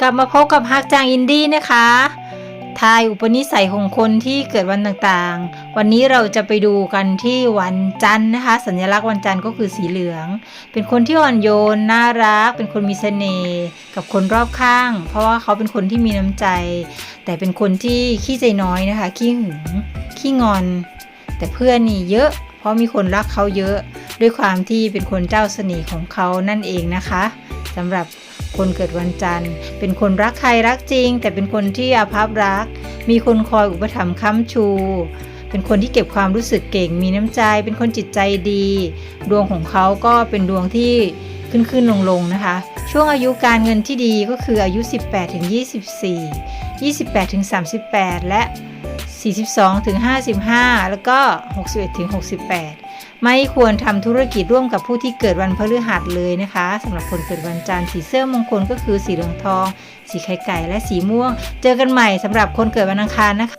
กลับมาพบกับฮักจางอินดี้นะคะ ทายอุปนิสัยของคนที่เกิดวันต่างๆ วันนี้เราจะไปดูกันที่วันจันทร์นะคะ สัญลักษณ์วันจันทร์ก็คือสีเหลือง เป็นคนที่อ่อนโยน น่ารัก เป็นคนมีเสน่ห์ กับคนรอบข้าง เพราะว่าเขาเป็นคนที่มีน้ำใจ แต่เป็นคนที่ขี้ใจน้อยนะคะ ขี้หึง ขี้งอน แต่เพื่อนนี่เยอะ เพราะมีคนรักเขาเยอะ ด้วยความที่เป็นคนเจ้าเสน่ห์ของเขานั่นเองนะคะสำหรับ คนเกิดวันจันทร์ เป็นคนรักใครรักจริง แต่เป็นคนที่อาภัพรัก มีคนคอยอุปถัมภ์ค้ำชู เป็นคนที่เก็บความรู้สึกเก่ง มีน้ำใจ เป็นคนจิตใจดี ดวงของเขาก็เป็นดวงที่ขึ้นขึ้นลงลงๆนะคะ ช่วงอายุการเงินที่ดีก็คืออายุ 18-24 28-38 และ 42ถึง55 แล้วก็ 61ถึง68 ไม่ควรทำธุรกิจร่วมกับผู้ที่เกิดวันพฤหัสเลยนะคะสำหรับคนเกิดวันจันทร์สีเสื้อมงคลก็คือสีเหลืองทอง สีไข่ไก่และสีม่วง เจอกันใหม่สำหรับคนเกิดวันอังคารนะคะ